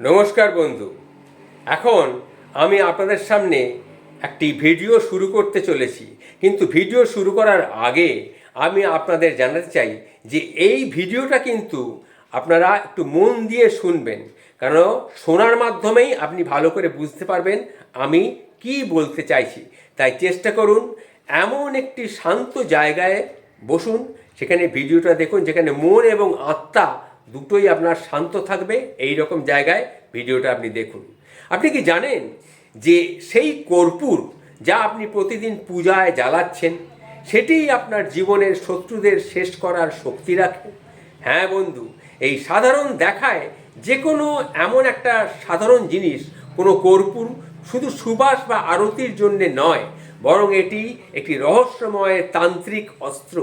নমস্কার বন্ধু। এখন আমি আপনাদের সামনে একটি ভিডিও শুরু করতে চলেছি। কিন্তু ভিডিও শুরু করার আগে আমি আপনাদের জানাতে চাই যে এই ভিডিওটা কিন্তু আপনারা একটু মন দিয়ে শুনবেন। কারণ শোনার মাধ্যমেই আপনি ভালো করে বুঝতে পারবেন আমি কি বলতে চাইছি। তাই চেষ্টা করুন, এমন একটি শান্ত জায়গায় বসুন, সেখানে ভিডিওটা দেখুন, যেখানে মন এবং আত্মা দুটোই আপনার শান্ত থাকবে এই রকম জায়গায় ভিডিওটা আপনি দেখুন। আপনি কি জানেন যে সেই কর্পূর যা আপনি প্রতিদিন পূজায় জ্বালাচ্ছেন, সেটিই আপনার জীবনের শত্রুদের শেষ করার শক্তি রাখে? হ্যাঁ বন্ধু, এই সাধারণ দেখায় যে কোনো এমন একটা সাধারণ জিনিস, কোনো কর্পূর শুধু সুবাস বা আরতির জন্যে নয়, বরং এটি একটি রহস্যময় তান্ত্রিক অস্ত্র।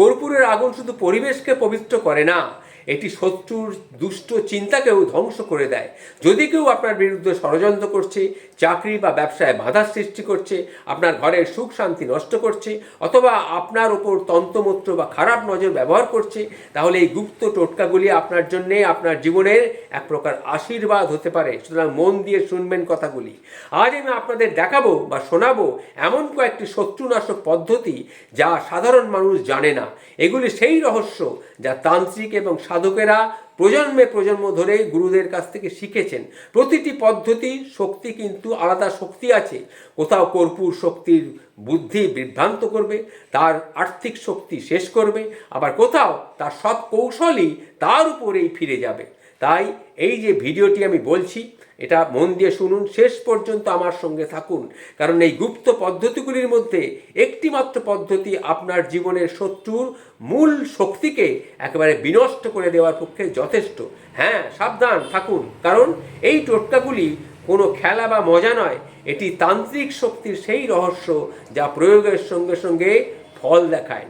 কর্পূরের আগুন শুধু পরিবেশকে পবিত্র করে না এটি শত্রুর দুষ্ট চিন্তাকেও ধ্বংস করে দেয়। যদি কেউ আপনার বিরুদ্ধে ষড়যন্ত্র করছে, চাকরি বা ব্যবসায় বাধা সৃষ্টি করছে, আপনার ঘরের সুখ শান্তি নষ্ট করছে, অথবা আপনার ওপর তন্ত্রমন্ত্র বা খারাপ নজর ব্যবহার করছে, তাহলে এই গুপ্ত টোটকাগুলি আপনার জন্যে আপনার জীবনের এক প্রকার আশীর্বাদ হতে পারে। সুতরাং মন দিয়ে শুনবেন কথাগুলি। আজ আমি আপনাদের দেখাবো বা শোনাবো এমন কয়েকটি শত্রুনাশক পদ্ধতি যা সাধারণ মানুষ জানে না। এগুলি সেই রহস্য যা তান্ত্রিক এবং সাধকেরা প্রজন্মে প্রজন্ম ধরে গুরুদের কাছ থেকে শিখেছেন। প্রতিটি পদ্ধতি, শক্তি কিন্তু আলাদা শক্তি আছে। কোথাও কর্পূর শক্তির বুদ্ধি বিভ্রান্ত করবে, তার আর্থিক শক্তি শেষ করবে, আবার কোথাও তার সব কৌশলই তার উপরেই ফিরে যাবে। তাই এই যে ভিডিওটি আমি বলছি, এটা মন দিয়ে শুনুন, শেষ পর্যন্ত আমার সঙ্গে থাকুন। কারণ এই গুপ্ত পদ্ধতিগুলির মধ্যে একটি মাত্র পদ্ধতি আপনার জীবনের শত্রুর মূল শক্তিকে একেবারে বিনষ্ট করে দেওয়ার পক্ষে যথেষ্ট। হ্যাঁ সাবধান, থাকুন। কারণ এই টোটকাগুলি কোনো খেলা বা মজা নয়, এটি তান্ত্রিক শক্তির সেই রহস্য যা প্রয়োগের সঙ্গে সঙ্গে ফল দেখায়।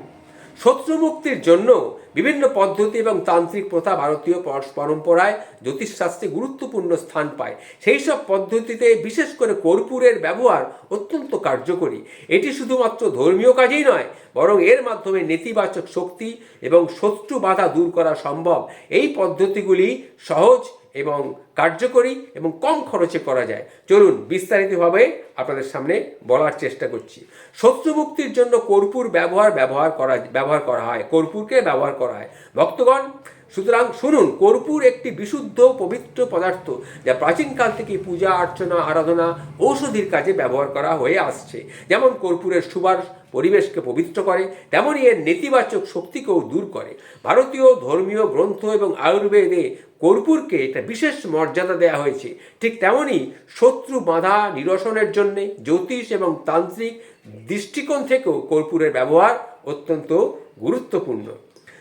শত্রু মুক্তির জন্য বিভিন্ন পদ্ধতি এবং তান্ত্রিক প্রথা ভারতীয় পরম্পরায় জ্যোতিষশাস্ত্রে গুরুত্বপূর্ণ স্থান পায়। সেই সব পদ্ধতিতে বিশেষ করে কর্পূরের ব্যবহার অত্যন্ত কার্যকরী। এটি শুধুমাত্র ধর্মীয় কাজেই নয়, বরং এর মাধ্যমে নেতিবাচক শক্তি এবং শত্রু বাধা দূর করা সম্ভব। এই পদ্ধতিগুলি সহজ এবং কার্যকরী এবং কম খরচে করা যায়। চলুন বিস্তারিতভাবে আপনাদের সামনে বলার চেষ্টা করছি। শত্রু মুক্তির জন্য কর্পূর ব্যবহার ব্যবহার করা ব্যবহার করা হয়। কর্পূরকে ব্যবহার করা হয়। ভক্তগণ সুতরাং শুনুন, কর্পূর একটি বিশুদ্ধ, পবিত্র পদার্থ যা প্রাচীনকাল থেকে পূজা, অর্চনা, আরাধনা, ঔষধির কাজে ব্যবহার করা হয়ে আসছে। যেমন কর্পূরের সুবাস পরিবেশকে পবিত্র করে তেমনই এর নেতিবাচক শক্তিকেও দূর করে। ভারতীয় ধর্মীয় গ্রন্থ এবং আয়ুর্বেদে কর্পূরকে একটা বিশেষ মর্যাদা দেওয়া হয়েছে। ঠিক তেমনই শত্রু বাধা নিরসনের জন্যে জ্যোতিষ এবং তান্ত্রিক দৃষ্টিকোণ থেকেও কর্পূরের ব্যবহার অত্যন্ত গুরুত্বপূর্ণ।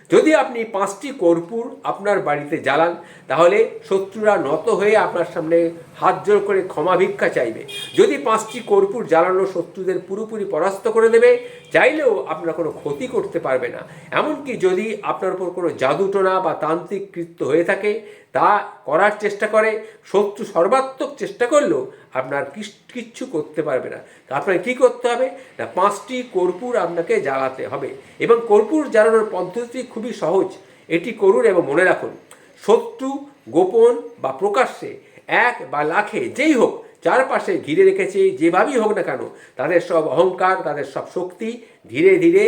যদি আপনি পাঁচটি কর্পূর আপনার বাড়িতে জ্বালান, তাহলে শত্রুরা নত হয়ে আপনার সামনে হাত জোর করে ক্ষমা ভিক্ষা চাইবে। যদি পাঁচটি কর্পূর জ্বালানো শত্রুদের পুরোপুরি পরাস্ত করে দেবে, চাইলেও আপনার কোনো ক্ষতি করতে পারবে না। এমনকি যদি আপনার উপর কোনো জাদুটোনা বা তান্ত্রিক কৃত্য হয়ে থাকে তা করার চেষ্টা করে, শত্রু সর্বাত্মক চেষ্টা করলেও আপনার কিচ্ছু করতে পারবে না। আপনাকে কী করতে হবে? না, পাঁচটি কর্পূর আপনাকে জ্বালাতে হবে। এবং কর্পূর জ্বালানোর পদ্ধতি খুবই সহজ। এটি করুন এবং মনে রাখুন, শত্রু গোপন বা প্রকাশ্যে, এক বা লাখে যেই হোক চারপাশে ঘিরে রেখেছে, যেভাবেই হোক না কেন, তাদের সব অহংকার, তাদের সব শক্তি ধীরে ধীরে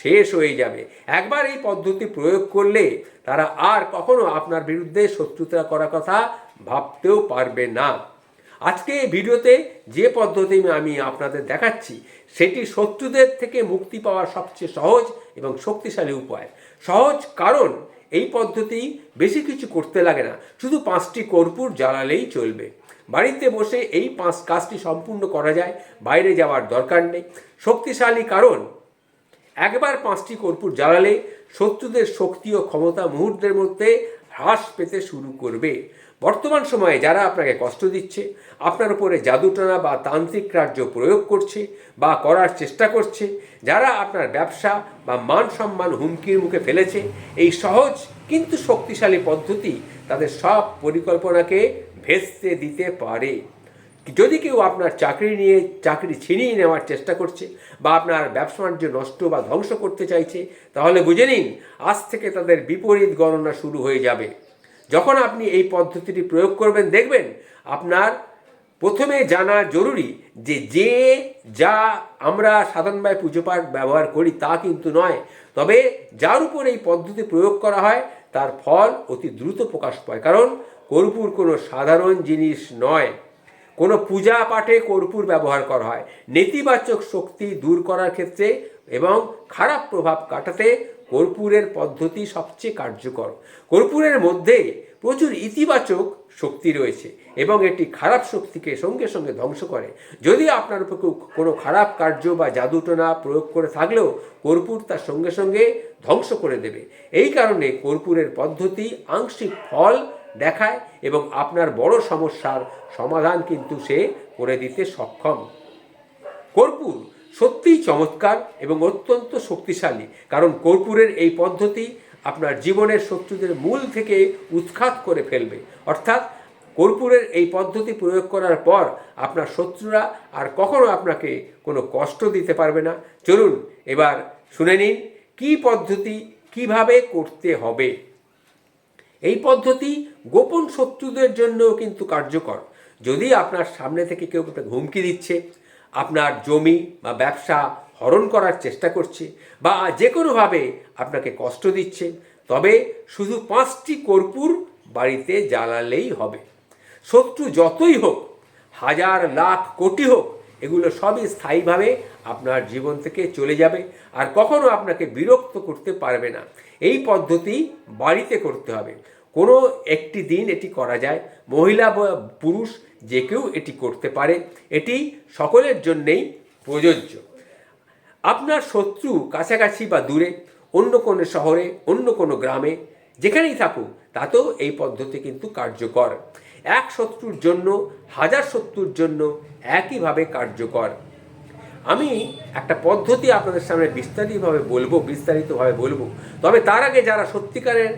শেষ হয়ে যাবে। একবার এই পদ্ধতি প্রয়োগ করলে তারা আর কখনো আপনার বিরুদ্ধে শত্রুতা করার কথা ভাবতেও পারবে না। আজকে এই ভিডিওতে যে পদ্ধতি আমি আপনাদের দেখাচ্ছি, সেটি শত্রুদের থেকে মুক্তি পাওয়ার সবচেয়ে সহজ এবং শক্তিশালী উপায়। সহজ কারণ, এই পদ্ধতি বেশি কিছু করতে লাগে না, শুধু পাঁচটি কর্পূর জ্বালালেই চলবে। বাড়িতে বসে এই পাঁচ কাজটি সম্পূর্ণ করা যায়, বাইরে যাওয়ার দরকার নেই। শক্তিশালী কারণ, একবার পাঁচটি কর্পূর জ্বালালে শত্রুদের শক্তি ও ক্ষমতা মুহূর্তের মধ্যে হ্রাস পেতে শুরু করবে। বর্তমান সময়ে যারা আপনাকে কষ্ট দিচ্ছে, আপনার উপরে জাদুটনা বা তান্ত্রিক কার্য প্রয়োগ করছে বা করার চেষ্টা করছে, যারা আপনার ব্যবসা বা মান সম্মান হুমকির মুখে ফেলেছে, এই সহজ কিন্তু শক্তিশালী পদ্ধতি তাদের সব পরিকল্পনাকে ভেস্তে দিতে পারে। যদি কেউ আপনার চাকরি নিয়ে, চাকরি ছিনিয়ে নেওয়ার চেষ্টা করছে বা আপনার ব্যবসা বাণিজ্য নষ্ট বা ধ্বংস করতে চাইছে, তাহলে বুঝে নিন, আজ থেকে তাদের বিপরীত গণনা শুরু হয়ে যাবে। যখন আপনি এই পদ্ধতিটি প্রয়োগ করবেন, দেখবেন আপনার প্রথমে জানা জরুরি যে যে, যা আমরা সাধারণভাবে পুজো পাঠ ব্যবহার করি তা কিন্তু নয়। তবে যার উপর এই পদ্ধতি প্রয়োগ করা হয়, তার ফল অতি দ্রুত প্রকাশ পায়। কারণ কর্পূর কোনো সাধারণ জিনিস নয়। কোনো পূজা পাঠে কর্পূর ব্যবহার করা হয়। নেতিবাচক শক্তি দূর করার ক্ষেত্রে এবং খারাপ প্রভাব কাটাতে কর্পূরের পদ্ধতি সবচেয়ে কার্যকর। কর্পূরের মধ্যে প্রচুর ইতিবাচক শক্তি রয়েছে এবং এটি খারাপ শক্তিকে সঙ্গে সঙ্গে ধ্বংস করে। যদি আপনার উপর কোনো খারাপ কার্য বা জাদুটনা প্রয়োগ করে থাকলেও কর্পূর তার সঙ্গে সঙ্গে ধ্বংস করে দেবে। এই কারণে কর্পূরের পদ্ধতি আংশিক ফল দেখায় এবং আপনার বড় সমস্যার সমাধান কিন্তু সে করে দিতে সক্ষম। কর্পূর সত্যিই চমৎকার এবং অত্যন্ত শক্তিশালী, কারণ কর্পূরের এই পদ্ধতি আপনার জীবনের শত্রুদের মূল থেকে উৎখাত করে ফেলবে। অর্থাৎ কর্পূরের এই পদ্ধতি প্রয়োগ করার পর আপনার শত্রুরা আর কখনো আপনাকে কোনো কষ্ট দিতে পারবে না। চলুন এবার শুনে নিন, কী পদ্ধতি কীভাবে করতে হবে? এই পদ্ধতি গোপন শত্রুদের জন্যও কিন্তু কার্যকর। যদি আপনার সামনে থেকে কেউ আপনাকে হুমকি দিচ্ছে, আপনার জমি বা ব্যবসা হরণ করার চেষ্টা করছে বা যে কোনোভাবে আপনাকে কষ্ট দিচ্ছে, তবে শুধু পাঁচটি কর্পূর বাড়িতে জ্বালালেই হবে। শত্রু যতই হোক, হাজার, লাখ, কোটি হোক, এগুলো সবই স্থায়ীভাবে আপনার জীবন থেকে চলে যাবে আর কখনো আপনাকে বিরক্ত করতে পারবে না। এই পদ্ধতি বাড়িতে করতে হবে। কোনো একটি দিন এটি করা যায়। মহিলা বা পুরুষ যে কেউ এটি করতে পারে। এটি সকলের জন্যেই প্রযোজ্য। আপনার শত্রু কাছাকাছি বা দূরে, অন্য কোনো শহরে, অন্য কোনো গ্রামে, যেখানেই থাকুক, তাতেও এই পদ্ধতি কিন্তু কার্যকর। এক শত্রুর জন্য, হাজার শত্রুর জন্য একইভাবে কার্যকর। আমি একটা পদ্ধতি আপনাদের সামনে বিস্তারিতভাবে বলব বিস্তারিতভাবে বলব। তবে তার আগে যারা সত্যিকারের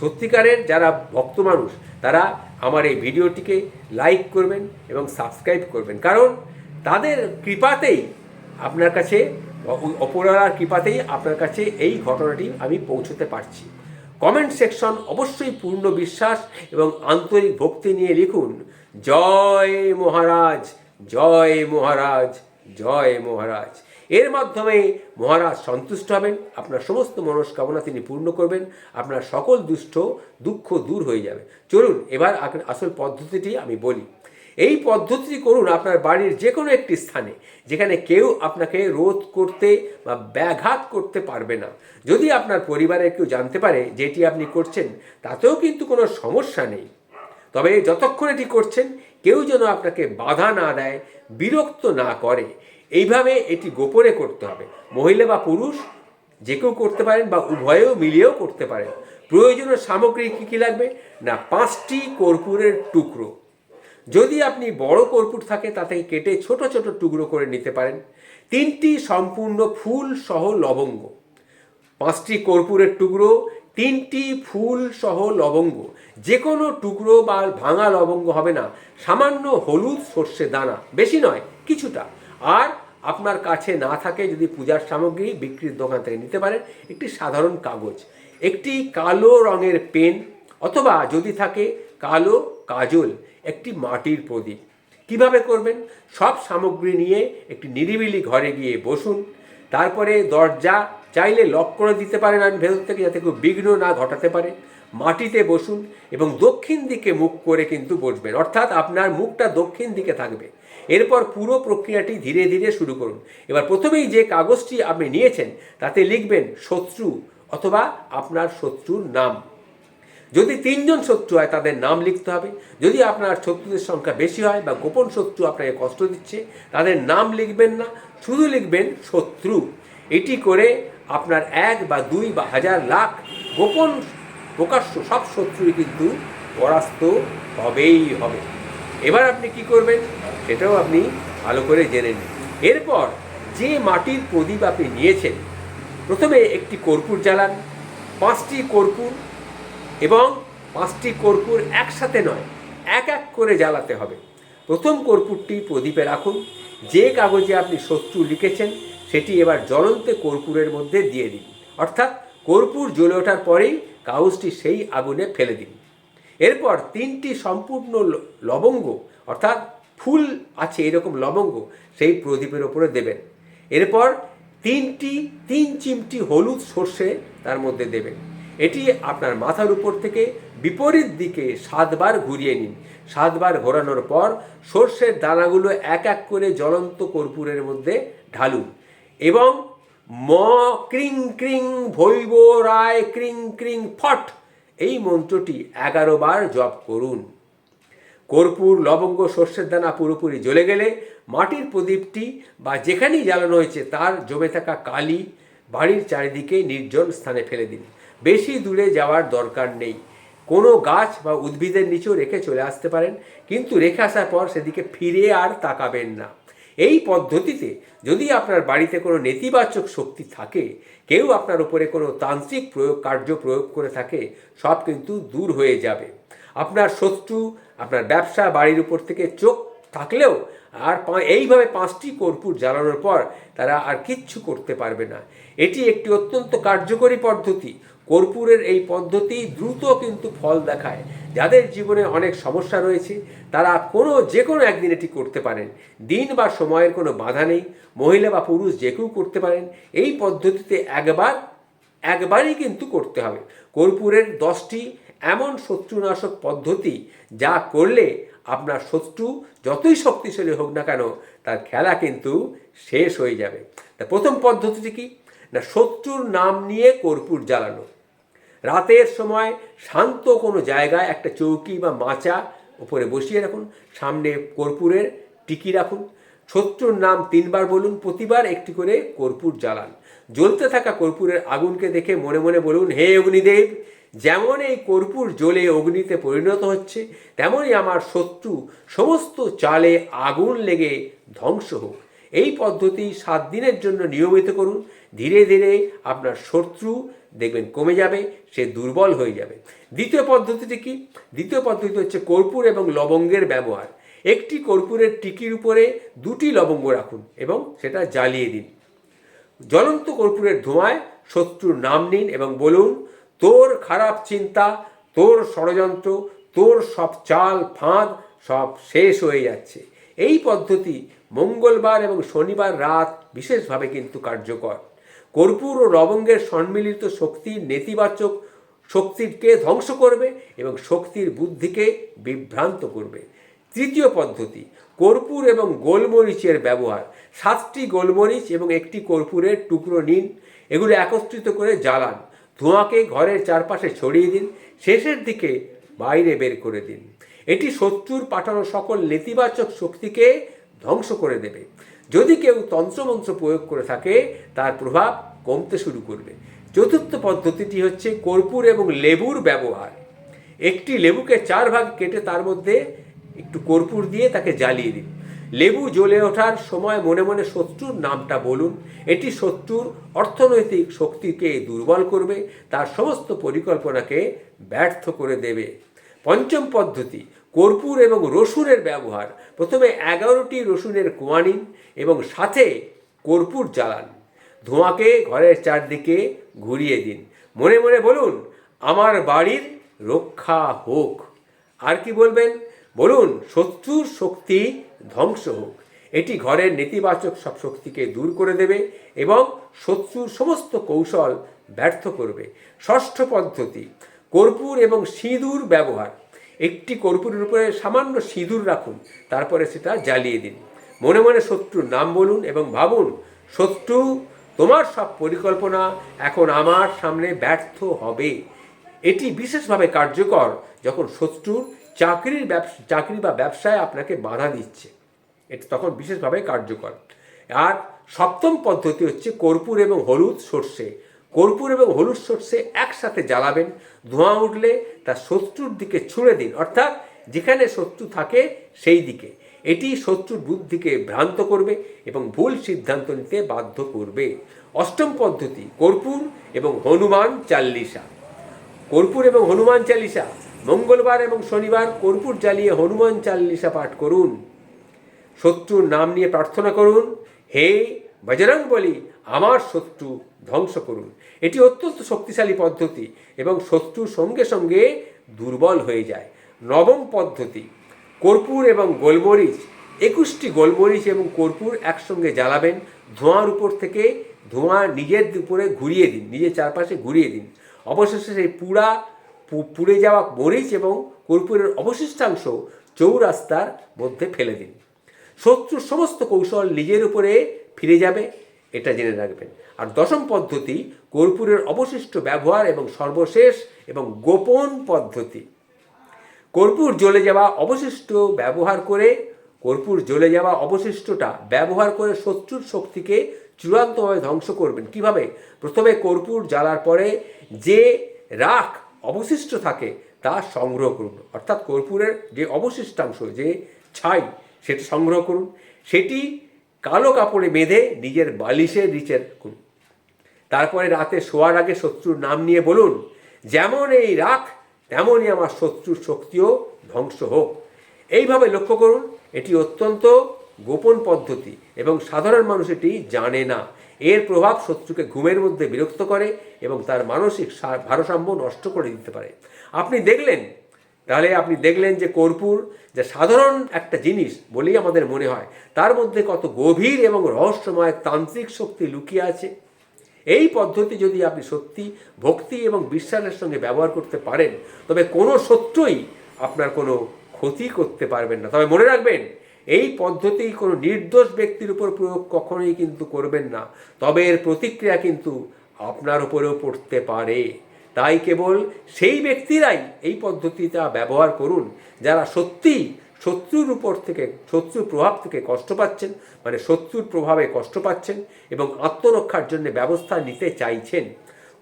সত্যিকারের যারা ভক্ত মানুষ, তারা আমার এই ভিডিওটিকে লাইক করবেন এবং সাবস্ক্রাইব করবেন। কারণ তাদের কৃপাতেই আপনার কাছে অপরার কৃপাতেই আপনার কাছে এই ঘটনাটি আমি পৌঁছতে পারছি। কমেন্ট সেকশন অবশ্যই পূর্ণ বিশ্বাস এবং আন্তরিক ভক্তি নিয়ে লিখুন, জয় মহারাজ জয় মহারাজ। জয় মহারাজ। এর মাধ্যমে মহারাজ সন্তুষ্ট হবেন, আপনার সমস্ত মনস্কামনা তিনি পূর্ণ করবেন, আপনার সকল দুষ্ট দুঃখ দূর হয়ে যাবে। চলুন, এবার আসল পদ্ধতিটি আমি বলি। এই পদ্ধতিটি করুন আপনার বাড়ির যে কোনো একটি স্থানে, যেখানে কেউ আপনাকে রোধ করতে বা ব্যাঘাত করতে পারবে না। যদি আপনার পরিবারের কেউ জানতে পারে যেটি আপনি করছেন, তাতেও কিন্তু কোনো সমস্যা নেই। তবে যতক্ষণ এটি করছেন কেউ যেন আপনাকে বাধা না দেয়, বিরক্ত না করে। এইভাবে এটি গোপনে করতে হবে। মহিলা বা পুরুষ যে কেউ করতে পারেন বা উভয়েও মিলিয়েও করতে পারেন। প্রয়োজনীয় সামগ্রী কী কী লাগবে? না, পাঁচটি কর্পূরের টুকরো। যদি আপনি বড় কর্পূর থাকে তাতে কেটে ছোট ছোট টুকরো করে নিতে পারেন। তিনটি সম্পূর্ণ ফুল সহ লবঙ্গ। পাঁচটি কর্পূরের টুকরো তিনটি ফুল সহ লবঙ্গ। যে কোনো টুকরো বা ভাঙা লবঙ্গ হবে না। সামান্য হলুদ সর্ষে দানা, বেশি নয়, কিছুটা। আর আপনার কাছে না থাকে যদি পূজার সামগ্রী বিক্রির দোকান থেকে নিতে পারেন, একটি সাধারণ কাগজ। একটি কালো রঙের পেন অথবা যদি থাকে কালো কাজল, একটি মাটির প্রদীপ। কীভাবে করবেন? সব সামগ্রী নিয়ে একটি নিরিবিলি ঘরে গিয়ে বসুন। তারপরে দরজা চাইলে লক করে দিতে পারেন আর ভেতর থেকে যাতে কেউ বিঘ্ন না ঘটাতে পারে। মাটিতে বসুন এবং দক্ষিণ দিকে মুখ করে কিন্তু বসবেন। অর্থাৎ আপনার মুখটা দক্ষিণ দিকে থাকবে। এরপর পুরো প্রক্রিয়াটি ধীরে ধীরে শুরু করুন। এবার প্রথমেই যে কাগজটি আপনি নিয়েছেন, তাতে লিখবেন শত্রু অথবা আপনার শত্রুর নাম। যদি তিনজন শত্রু হয়, তাদের নাম লিখতে হবে। যদি আপনার শত্রুদের সংখ্যা বেশি হয় বা গোপন শত্রু আপনাকে কষ্ট দিচ্ছে, তাদের নাম লিখবেন না, শুধু লিখবেন শত্রু। এটি করে আপনার এক বা দুই বা হাজার লাখ গোপন প্রকাশ্য সব শত্রুই কিন্তু পরাস্ত হবেই হবে। এবার আপনি কি করবেন সেটাও আপনি ভালো করে জেনে নিন। এরপর যে মাটির প্রদীপ আপনি নিয়েছেন, প্রথমে একটি কর্পূর জ্বালান, পাঁচটি কর্পূর এবং পাঁচটি কর্পূর একসাথে নয়, এক এক করে জ্বালাতে হবে। প্রথম কর্পূরটি প্রদীপে রাখুন, যে কাগজে আপনি শত্রু লিখেছেন সেটি এবার জ্বলন্তে কর্পূরের মধ্যে দিয়ে দিন অর্থাৎ কর্পূর জ্বলে ওঠার পরেই কাগজটি সেই আগুনে ফেলে দিন এরপর তিনটি সম্পূর্ণ লবঙ্গ, অর্থাৎ ফুল আছে এরকম লবঙ্গ, সেই প্রদীপের ওপরে দেবেন। এরপর তিনটি, তিন চিমটি হলুদ সর্ষে তার মধ্যে দেবেন। এটি আপনার মাথার উপর থেকে বিপরীত দিকে সাতবার ঘুরিয়ে নিন। সাতবার ঘোরানোর পর সর্ষের দানাগুলো এক এক করে জ্বলন্ত কর্পূরের মধ্যে ঢালুন। এবং ম ক্রিং ক্রিং ভৈব রায় ক্রিং ক্রিং ফট, এই মন্ত্রটি এগারো বার জপ করুন। কর্পূর, লবঙ্গ, সর্ষের দানা পুরোপুরি জ্বলে গেলে মাটির প্রদীপটি বা যেখানেই জ্বালানো হয়েছে তার জমে থাকা কালি বাড়ির চারিদিকে নির্জন স্থানে ফেলে দিন। বেশি দূরে যাওয়ার দরকার নেই। কোনো গাছ বা উদ্ভিদের নিচেও রেখে চলে আসতে পারেন, কিন্তু রেখে আসার পর সেদিকে ফিরে আর তাকাবেন না। এই পদ্ধতিতে যদি আপনার বাড়িতে কোনো নেতিবাচক শক্তি থাকে, কেউ আপনার উপরে কোনো তান্ত্রিক প্রয়োগ, কার্য প্রয়োগ করে থাকে, সব কিন্তু দূর হয়ে যাবে। আপনার শত্রু, আপনার ব্যবসা বাড়ির উপর থেকে চোখ থাকলেও আর এইভাবে পাঁচটি কর্পূর জ্বালানোর পর তারা আর কিচ্ছু করতে পারবে না। এটি একটি অত্যন্ত কার্যকরী পদ্ধতি। কর্পূরের এই পদ্ধতি দ্রুত কিন্তু ফল দেখায়। যাদের জীবনে অনেক সমস্যা রয়েছে, তারা কোনো যে কোনো একদিন এটি করতে পারেন। দিন বা সময়ের কোনো বাধা নেই। মহিলা বা পুরুষ যে কেউ করতে পারেন। এই পদ্ধতিতে একবার, একবারই কিন্তু করতে হবে। কর্পূরের দশটি এমন শত্রুনাশক পদ্ধতি যা করলে আপনার শত্রু যতই শক্তিশালী হোক না কেন, তার খেলা কিন্তু শেষ হয়ে যাবে। তা প্রথম পদ্ধতিটি কি? না, শত্রুর নাম নিয়ে কর্পূর জ্বালানো। রাতের সময় শান্ত কোনো জায়গায় একটা চৌকি বা মাচা উপরে বসিয়ে রাখুন। সামনে কর্পূরের টিকি রাখুন। শত্রুর নাম তিনবার বলুন, প্রতিবার একটি করে কর্পূর জ্বালান। জ্বলতে থাকা কর্পূরের আগুনকে দেখে মনে মনে বলুন, হে অগ্নিদেব, যেমন এই কর্পূর জ্বলে অগ্নিতে পরিণত হচ্ছে, তেমনই আমার শত্রু সমস্ত চালে আগুন লেগে ধ্বংস হোক। এই পদ্ধতি সাত দিনের জন্য নিয়মিত করুন। ধীরে ধীরে আপনার শত্রু দেখবেন কমে যাবে, সে দুর্বল হয়ে যাবে। দ্বিতীয় পদ্ধতিটি কি? দ্বিতীয় পদ্ধতি হচ্ছে কর্পূর এবং লবঙ্গের ব্যবহার। একটি কর্পূরের টিকির উপরে দুটি লবঙ্গ রাখুন এবং সেটা জ্বালিয়ে দিন। জ্বলন্ত কর্পূরের ধোঁয়ায় শত্রুর নাম নিন এবং বলুন, তোর খারাপ চিন্তা, তোর ষড়যন্ত্র, তোর সব চাল, ফাঁদ সব শেষ হয়ে যাচ্ছে। এই পদ্ধতি মঙ্গলবার এবং শনিবার রাত বিশেষভাবে কিন্তু কার্যকর। কর্পূর ও লবঙ্গের সম্মিলিত শক্তি নেতিবাচক শক্তিকে ধ্বংস করবে এবং শক্তির বুদ্ধিকে বিভ্রান্ত করবে। তৃতীয় পদ্ধতি, কর্পূর এবং গোলমরিচের ব্যবহার। সাতটি গোলমরিচ এবং একটি কর্পূরের টুকরো নিন, এগুলো একত্রিত করে জ্বালান। ধোঁয়াকে ঘরের চারপাশে ছড়িয়ে দিন, শেষের দিকে বাইরে বের করে দিন। এটি শত্রুর পাঠানো সকল নেতিবাচক শক্তিকে ধ্বংস করে দেবে। যদি কেউ তন্ত্রমন্ত্র প্রয়োগ করে থাকে, তার প্রভাব কমতে শুরু করবে। চতুর্থ পদ্ধতিটি হচ্ছে কর্পূর এবং লেবুর ব্যবহার। একটি লেবুকে চার ভাগ কেটে তার মধ্যে একটু কর্পূর দিয়ে তাকে জ্বালিয়ে দিন। লেবু জ্বলে ওঠার সময় মনে মনে শত্রুর নামটা বলুন। এটি শত্রুর অর্থনৈতিক শক্তিকে দুর্বল করবে, তার সমস্ত পরিকল্পনাকে ব্যর্থ করে দেবে। পঞ্চম পদ্ধতি কর্পূর এবং রসুনের ব্যবহার। প্রথমে এগারোটি রসুনের কোয়া নিন এবং সাথে কর্পূর জ্বালান। ধোঁয়াকে ঘরের চারদিকে ঘুরিয়ে দিন। মনে মনে বলুন, আমার বাড়ির রক্ষা হোক। আর কি বলবেন? বলুন, শত্রুর শক্তি ধ্বংস হোক। এটি ঘরের নেতিবাচক সব শক্তিকে দূর করে দেবে এবং শত্রুর সমস্ত কৌশল ব্যর্থ করবে। ষষ্ঠ পদ্ধতি, কর্পূর এবং সিঁদুর ব্যবহার। একটি কর্পূরের উপরে সামান্য সিঁদুর রাখুন, তারপরে সেটা জ্বালিয়ে দিন। মনে মনে শত্রুর নাম বলুন এবং ভাবুন, শত্রু, তোমার সব পরিকল্পনা এখন আমার সামনে ব্যর্থ হবে। এটি বিশেষভাবে কার্যকর যখন শত্রুর চাকরির ব্যবসা, চাকরি বা ব্যবসায় আপনাকে বাধা দিচ্ছে। এটি তখন বিশেষভাবে কার্যকর। আর সপ্তম পদ্ধতি হচ্ছে কর্পূর এবং হলুদ সর্ষে। কর্পূর এবং হলুদ সর্ষে একসাথে জ্বালাবেন। ধোঁয়া উঠলে তা শত্রুর দিকে ছুঁড়ে দিন, অর্থাৎ যেখানে শত্রু থাকে সেই দিকে। এটি শত্রুর বুদ্ধিকে ভ্রান্ত করবে এবং ভুল সিদ্ধান্ত নিতে বাধ্য করবে। অষ্টম পদ্ধতি, কর্পূর এবং হনুমান চাল্লিশা। কর্পূর এবং হনুমান চালিসা মঙ্গলবার এবং শনিবার কর্পূর জ্বালিয়ে হনুমান চাল্লিশা পাঠ করুন। শত্রুর নাম নিয়ে প্রার্থনা করুন, হে বজরং বলি আমার শত্রু ধ্বংস করুন। এটি অত্যন্ত শক্তিশালী পদ্ধতি এবং শত্রুর সঙ্গে সঙ্গে দুর্বল হয়ে যায়। নবম পদ্ধতি, কর্পূর এবং গোলমরিচ। একুশটি গোলমরিচ এবং কর্পূর একসঙ্গে জ্বালাবেন। ধোঁয়ার উপর থেকে ধোঁয়া নিজের উপরে ঘুরিয়ে দিন, নিজের চারপাশে ঘুরিয়ে দিন। অবশেষে সেই পুরা পুড়ে যাওয়া মরিচ এবং কর্পূরের অবশিষ্টাংশ চৌরাস্তার মধ্যে ফেলে দিন। শত্রুর সমস্ত কৌশল নিজের উপরে ফিরে যাবে। এটা জেনে রাখবেন। আর দশম পদ্ধতি, কর্পূরের অবশিষ্ট ব্যবহার এবং সর্বশেষ এবং গোপন পদ্ধতি। কর্পূর জ্বলে যাওয়া অবশিষ্ট ব্যবহার করে, কর্পূর জ্বলে যাওয়া অবশিষ্টটা ব্যবহার করে শত্রুর শক্তিকে চূড়ান্তভাবে ধ্বংস করবেন। কীভাবে? প্রথমে কর্পূর জ্বালার পরে যে রাখ অবশিষ্ট থাকে, তা সংগ্রহ করুন। অর্থাৎ কর্পূরের যে অবশিষ্টাংশ, যে ছাই, সেটা সংগ্রহ করুন। সেটি কালো কাপড়ে বেঁধে নিজের বালিশে নিচে তারপরে রাতে শোয়ার আগে শত্রুর নাম নিয়ে বলুন, যেমন এই রাখ তেমনই আমার শত্রুর শক্তিও ধ্বংস হোক। এইভাবে লক্ষ্য করুন, এটি অত্যন্ত গোপন পদ্ধতি এবং সাধারণ মানুষ এটি জানে না। এর প্রভাব শত্রুকে ঘুমের মধ্যে বিরক্ত করে এবং তার মানসিক ভারসাম্য নষ্ট করে দিতে পারে। আপনি দেখলেন তাহলে আপনি দেখলেন যে কর্পূর যে সাধারণ একটা জিনিস বলেই আমাদের মনে হয়, তার মধ্যে কত গভীর এবং রহস্যময় তান্ত্রিক শক্তি লুকিয়ে আছে। এই পদ্ধতি যদি আপনি সত্যি, ভক্তি এবং বিশ্বাসের সঙ্গে ব্যবহার করতে পারেন, তবে কোনো শত্রুই আপনার কোনো ক্ষতি করতে পারবেন না। তবে মনে রাখবেন, এই পদ্ধতি কোনো নির্দোষ ব্যক্তির উপর প্রয়োগ কখনোই কিন্তু করবেন না। তবে এর প্রতিক্রিয়া কিন্তু আপনার উপরেও পড়তে পারে। তাই কেবল সেই ব্যক্তিরাই এই পদ্ধতিটা ব্যবহার করুন, যারা সত্যিই শত্রুর উপর থেকে, শত্রুর প্রভাব থেকে কষ্ট পাচ্ছেন মানে শত্রুর প্রভাবে কষ্ট পাচ্ছেন এবং আত্মরক্ষার জন্য ব্যবস্থা নিতে চাইছেন।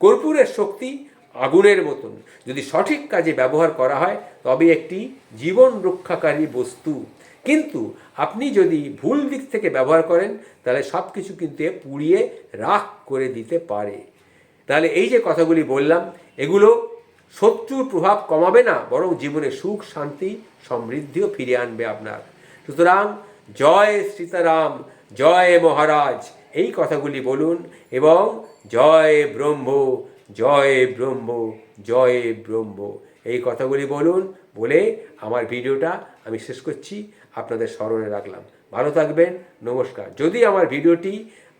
কর্পূরের শক্তি আগুনের মতন। যদি সঠিক কাজে ব্যবহার করা হয়, তবে একটি জীবন রক্ষাকারী বস্তু। কিন্তু আপনি যদি ভুল দিক থেকে ব্যবহার করেন, তাহলে সব কিছু কিন্তু পুড়িয়ে রাখ করে দিতে পারে। তাহলে এই যে কথাগুলি বললাম, এগুলো শত্রুর প্রভাব কমাবে না, বরং জীবনে সুখ, শান্তি, সমৃদ্ধিও ফিরিয়ে আনবে আপনার। সুতরাং জয় সীতারাম, জয় মহারাজ, এই কথাগুলি বলুন এবং জয় ব্রহ্ম জয় ব্রহ্ম জয় ব্রহ্ম, এই কথাগুলি বলুন বলে আমার ভিডিওটা আমি শেষ করছি, আপনাদের স্মরণে রাখলাম। ভালো থাকবেন, নমস্কার। যদি আমার ভিডিওটি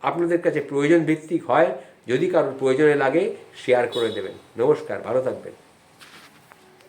আপনাদের কাছে প্রয়োজন ভিত্তিক হয় যদি কারোর প্রয়োজনে লাগে শেয়ার করে দেবেন। নমস্কার ভালো থাকবেন।